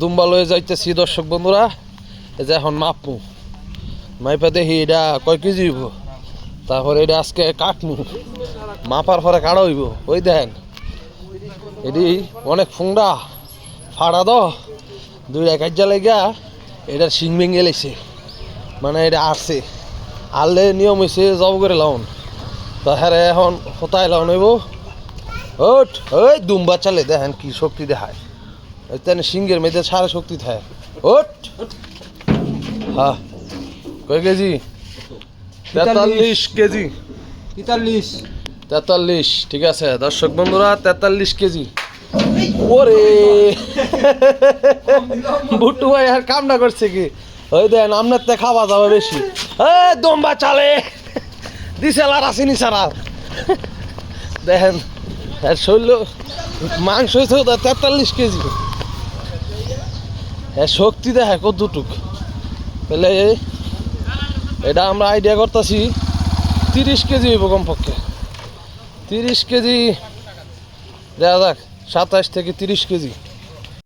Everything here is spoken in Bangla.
দুম্বা লয়ে যাইতেছি দর্শক বন্ধুরা। এই যে এখন মাপমু। মাইপা দেখি এটা কয় কেজি হইব? তারপরে এটা আজকে কাটমু। মাপার পরে কাটা হইব? ওই দেখেন। এটি অনেক ফুংডা, ফাড়া দ দুইটা কাজ্যা লেগা এটার শিং ভেঙে লেছে মানে এটা আসছে আললে নিয়ম হয়েছে জব করে লাউন তো হ্যাঁ এখন হতায় লাউন হইব। ওট ওই দুম্বা চালে দেখেন কি শক্তি দেখায়। তেন সিংহের মেয়েদের সারা শক্তি থাকে। ওট হ্যাঁ কয় কেজি? তেতাল্লিশ কেজি। তেতাল্লিশ। তেতাল্লিশ ঠিক আছে। দর্শক বন্ধুরা তেতাল্লিশ কেজি। ওরে। বুট্টু ভাই আর কামনা করছে কি? ওই দেন আপনার তে খাওয়া যাবে বেশি। এ দম্বা চালে। দিছে লার আসেনি সারা দেখেন এর শৈল মাংস হয়েছে তেতাল্লিশ কেজি। হ্যাঁ শক্তি দেখে কতটুক তাহলে এটা আমরা আইডিয়া করতেছি, তিরিশ কেজি হইব কমপক্ষে। তিরিশ কেজি, দেখা যাক সাতাশ থেকে তিরিশ কেজি।